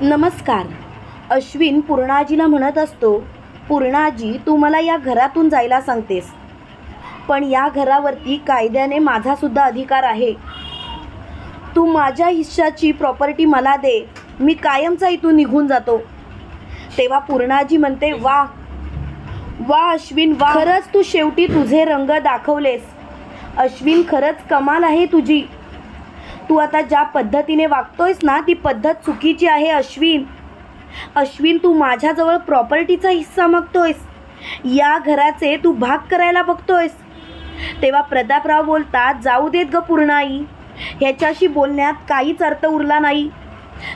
नमस्कार. अश्विन पूर्णाजीला म्हणत असतो पूर्णाजी तू मला या घरातून जायला सांगतेस. पण या घरावरती कायद्याने माझासुद्धा अधिकार आहे. तू माझ्या हिश्शाची प्रॉपर्टी मला दे. मी कायमचा इथून निघून जातो. तेव्हा पूर्णाजी म्हणते वा वा अश्विन वा. खरंच तू शेवटी तुझे रंग दाखवलेस. अश्विन खरंच कमाल आहे तुझी. तू आता ज्या पद्धतीने वागतोयस ना ती पद्धत चुकीची आहे अश्विन. अश्विन तू माझ्याजवळ प्रॉपर्टीचा हिस्सा मागतोयस. या घराचे तू भाग करायला बघतोयस. तेव्हा प्रतापराव बोलतात जाऊ देत ग पूर्णाई. ह्याच्याशी बोलण्यात काहीच अर्थ उरला नाही.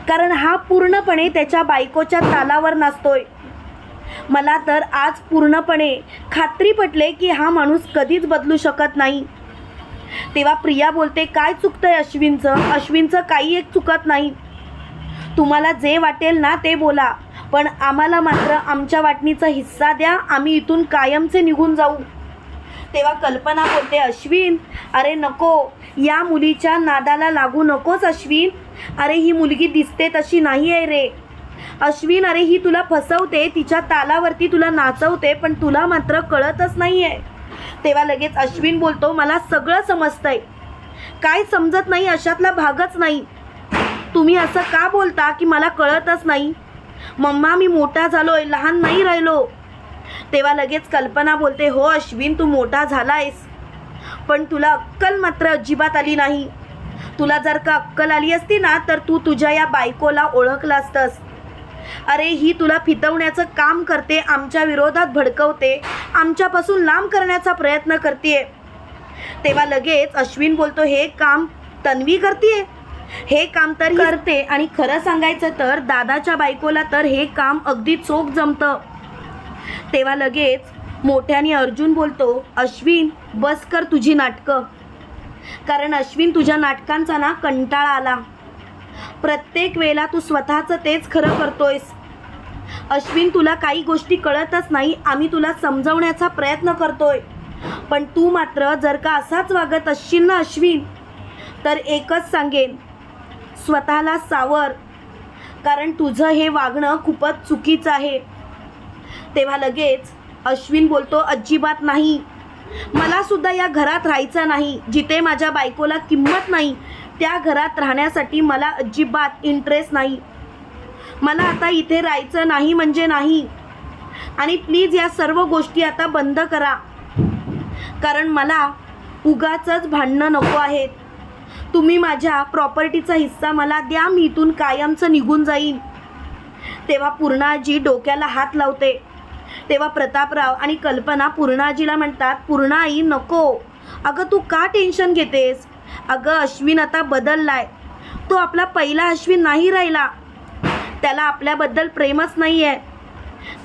कारण हा पूर्णपणे त्याच्या बायकोच्या तालावर नाचतोय. मला तर आज पूर्णपणे खात्री पटले की हा माणूस कधीच बदलू शकत नाही. तेव्हा प्रिया बोलते काय चुकतंय अश्विनचं? अश्विनचं काही एक चुकत नाही. तुम्हाला जे वाटेल ना ते बोला पण आम्हाला मात्र आमच्या वाटणीचा हिस्सा द्या आम्ही इथून कायमचे निघून जाऊ. तेव्हा कल्पना बोलते अश्विन अरे नको या मुलीच्या नादाला लागू नकोस अश्विन. अरे ही मुलगी दिसते तशी नाही आहे रे. अश्विन अरे ही तुला फसवते तिच्या तालावरती तुला नाचवते पण तुला मात्र कळतच नाही आहे तेव्हा लगेच अश्विन बोलतो मला सगळं समजतंय. काय समजत नाही अशातला भागच नाही. तुम्ही असं का बोलता की मला कळतच नाही? मम्मा मी मोठा झालोय लहान नाही राहिलो. तेव्हा लगेच कल्पना बोलते हो अश्विन तू मोठा झालायस. पण तुला अक्कल मात्र अजिबात आली नाही. तुला जर का अक्कल आली असती ना तर तू तुझ्या या बायकोला ओळखलं असतंस अरे ही तुला फितवण्याचं काम करते आमच्या विरोधात भडकवते आमच्यापासून लांब करण्याचा प्रयत्न करते तेव्हा लगेच अश्विन बोलतो हे काम तन्वी करते हे काम तर करते आणि खरं सांगायचं तर दादाच्या बायकोला तर हे काम अगदी चोख जमतं. तेव्हा लगेच मोठ्याने अर्जुन बोलतो अश्विन बस कर तुझी नाटकं. कारण अश्विन तुझ्या नाटकांचा ना कंटाळा आला. प्रत्येक वेळेला तू स्वतःचं तेच खरं करतोयस. अश्विन तुला काही गोष्टी कळतच नाही. आम्ही तुला समजवण्याचा प्रयत्न करतोय. पण तू मात्र जर का असाच वागत असशील ना अश्विन तर एकच सांगेन. स्वतःला सावर. कारण तुझं हे वागणं खूपच चुकीचं आहे. तेव्हा लगेच अश्विन बोलतो अजिबात नाही. मला सुद्धा या घरात राहायचं नाही. जिथे माझ्या बायकोला किंमत नाही त्या घरात राहण्यासाठी मला अजिबात इंटरेस्ट नाही. मला आता इथे राहायचं नाही म्हणजे नाही. आणि प्लीज या सर्व गोष्टी आता बंद करा. कारण मला उगाचंच भांडणं नको आहेत. तुम्ही माझ्या प्रॉपर्टीचा हिस्सा मला द्या मी इथून कायमचं निघून जाईन. तेव्हा पूर्णाजी डोक्याला हात लावते. तेव्हा प्रतापराव आणि कल्पना पूर्णाजीला म्हणतात पूर्णाई नको. अगं तू का टेन्शन घेतेस? अगं अश्विन आता बदललाय. तो आपला पहिला अश्विन नाही राहिला. त्याला आपल्याबद्दल प्रेमच नाही आहे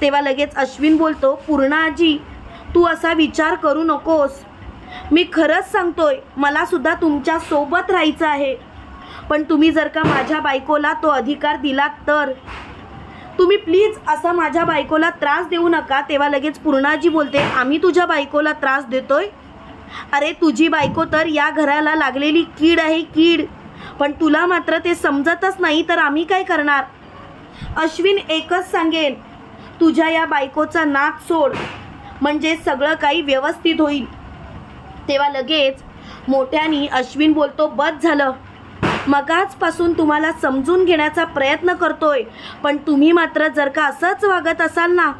तेव्हा लगेच अश्विन बोलतो पूर्णा आजी तू असा विचार करू नकोस. मी खरंच सांगतोय मला सुद्धा तुमच्यासोबत राहायचं आहे. पण तुम्ही जर का माझ्या बायकोला तो अधिकार दिलात तर? तुम्ही प्लीज असा माझ्या बायकोला त्रास देऊ नका. तेव्हा लगेच पूर्णाजी बोलते आम्ही तुझ्या बायकोला त्रास देतोय. अरे तुझी बायको तर या घराला लागलेली कीड आहे कीड. पण तुला मात्र ते समजतच नाही तर आम्ही काय करणार? अश्विन एकच सांगेन तुझ्या या बायकोचा नाक सोड. म्हणजे सगळं काही व्यवस्थित होईल. तेव्हा लगेच मोठ्यानी अश्विन बोलतो बस झालं. मगाचपासून तुम्हाला समजून घेण्याचा प्रयत्न करतोय पण तुम्ही मात्र जर का असंच वागत असाल ना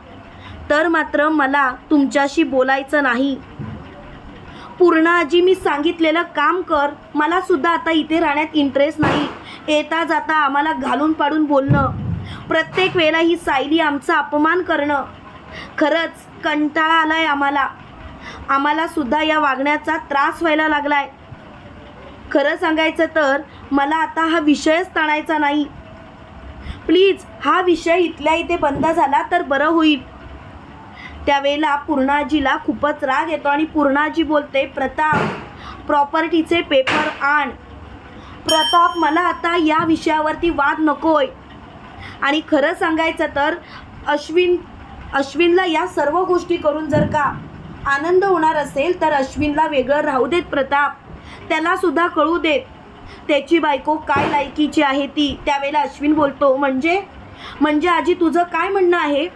तर मात्र मला तुमच्याशी बोलायचं नाही. पूर्ण आजी मी सांगितलेलं काम कर. मला सुद्धा आता इथे राहण्यात इंटरेस्ट नाही. येता जाता आम्हाला घालून पाडून बोलणं. प्रत्येक वेळेला ही सायली आमचा अपमान करणं. खरंच कंटाळा आलाय आम्हाला. आम्हाला सुद्धा या वागण्याचा त्रास व्हायला लागलाय. खरं सांगायचं तर मला आता हा विषयच ताणायचा नाही. प्लीज हा विषय इथल्या इथे बंद झाला तर बरं होईल. त्यावेळेला पूर्णाजीला खूपच राग येतो आणि पूर्णाजी बोलते प्रताप प्रॉपर्टीचे पेपर आण. प्रताप मला आता या विषयावरती वाद नकोय. आणि खरं सांगायचं तर अश्विन अश्विनला या सर्व गोष्टी करून जर का आनंद होणार असेल तर अश्विनला वेगळं राहू देत प्रताप. त्याला सुद्धा कळू देत. त्याची बायको काय लायकीची आहे ती? त्यावेळेला अश्विन बोलतो म्हणजे म्हणजे आजी तुझं काय म्हणणं आहे?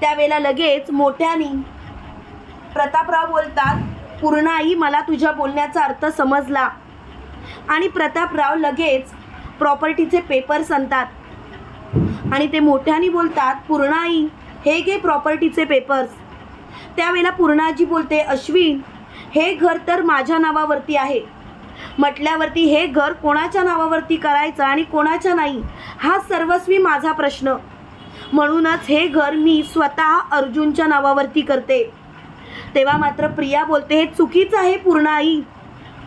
त्यावेळेला लगेच मोठ्यानी प्रतापराव बोलतात पूर्णाई मला तुझ्या बोलण्याचा अर्थ समजला. आणि प्रतापराव लगेच प्रॉपर्टीचे पेपर्स आणतात आणि ते मोठ्याने बोलतात पूर्णाई हे घे प्रॉपर्टीचे पेपर्स त्यावेळेला पूर्णाजी बोलते अश्विन हे घर तर माझ्या नावावरती आहे. म्हटल्यावरती हे घर कोणाच्या नावावरती करायचं आणि कोणाच्या नाही? हा सर्वस्वी माझा प्रश्न. म्हणूनच हे घर मी स्वतः अर्जुनच्या नावावरती करते. तेव्हा मात्र प्रिया बोलते हे चुकीचं आहे पूर्णाई.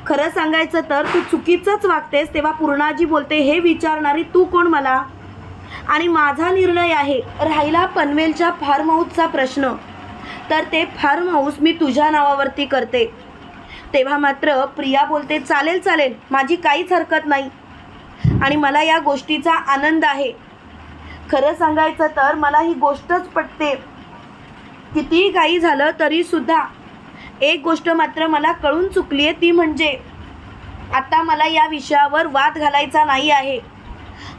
खरं सांगायचं तर तू चुकीचंच वागतेस. तेव्हा पूर्णाजी बोलते हे विचारणारी तू कोण मला? आणि माझा निर्णय आहे राहिला पनवेलच्या फार्म हाऊसचा प्रश्न. तर ते फार्म हाऊस मी तुझ्या नावावरती करते. तेव्हा मात्र प्रिया बोलते चालेल चालेल. माझी काहीच हरकत नाही. आणि मला या गोष्टीचा आनंद आहे. खरं सांगायचं तर मला ही गोष्टच पटते. कितीही काही झालं तरीसुद्धा एक गोष्ट मात्र मला कळून चुकली आहे ती म्हणजे आता मला या विषयावर वाद घालायचा नाही आहे.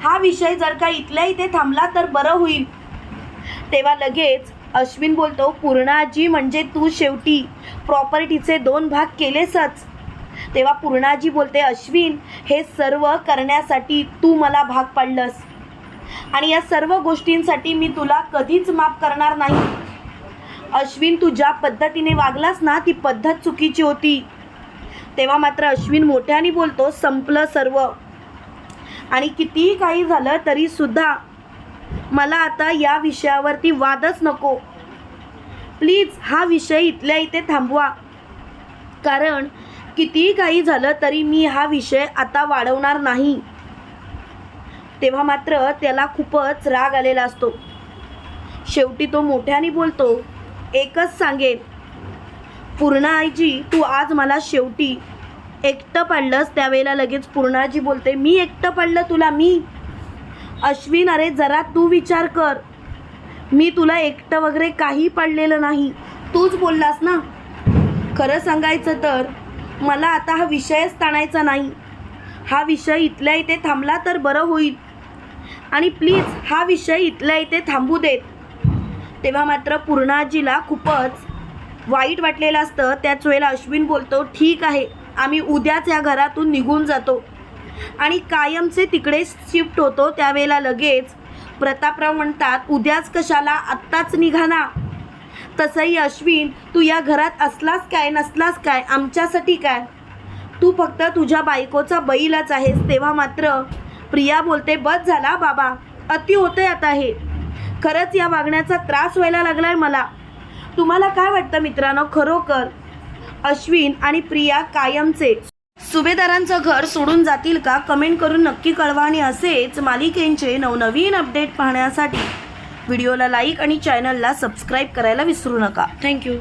हा विषय जर का इथल्या इथे थांबला तर बरं होईल. तेव्हा लगेच अश्विन बोलतो पूर्णाजी म्हणजे तू शेवटी प्रॉपर्टीचे दोन भाग केलेसच. तेव्हा पूर्णाजी बोलते अश्विन हे सर्व करण्यासाठी तू मला भाग पाडलंस. आणि या सर्व गोष्टींसाठी मी तुला कधीच माफ करणार नाही. अश्विन तू ज्या पद्धतीने वागलास ना ती पद्धत चुकीची होती. तेव्हा मात्र अश्विन मोठ्याने बोलतो संपलं सर्व. आणि कितीही काही झालं तरीसुद्धा मला आता या विषयावरती वादच नको. प्लीज हा विषय इथल्या इथे थांबवा. कारण कितीही काही झालं तरी मी हा विषय आता वाढवणार नाही. तेव्हा मात्र त्याला खूपच राग आलेला असतो. शेवटी तो मोठ्याने बोलतो एकच सांगेन. पूर्णाजी तू आज मला शेवटी एकटं पाडलंस त्यावेळेला लगेच पूर्णाजी बोलते मी एकटं पाडलं तुला मी? अश्विन अरे जरा तू विचार कर. मी तुला एकटं वगैरे काही पडलेलं नाही. तूच बोललास ना? खरं सांगायचं तर मला आता हा विषयच ताणायचा नाही. हा विषय इथल्या इथे थांबला तर बरं होईल. आणि प्लीज हा विषय इथल्या इथे थांबू देत. तेव्हा मात्र पूर्णाजीला खूपच वाईट वाटलेलं असतं. त्याच वेळेला अश्विन बोलतो ठीक आहे आम्ही उद्याच या घरातून निघून जातो. आणि कायमचे तिकडे शिफ्ट होतो. त्यावेळेला लगेच प्रतापराव म्हणतात उद्याच कशाला? आत्ताच निघा ना. तसंही अश्विन तू या घरात असलास काय? नसलास काय? आमच्यासाठी काय? तू फक्त तुझ्या बायकोचा बैलच आहेस. तेव्हा मात्र प्रिया बोलते बस झाला बाबा अति होतंय आता हे. खरंच या वागण्याचा त्रास व्हायला लागलाय मला. तुम्हाला काय वाटतं मित्रांनो? खरोखर अश्विन आणि प्रिया कायमचे. सुभेदारांचं घर सोडून जातील का? कमेंट करून नक्की कळवा आणि असेच मालिकेंचे नवनवीन अपडेट पाहण्यासाठी व्हिडिओला लाईक आणि चॅनलला सबस्क्राईब करायला विसरू नका. थँक्यू.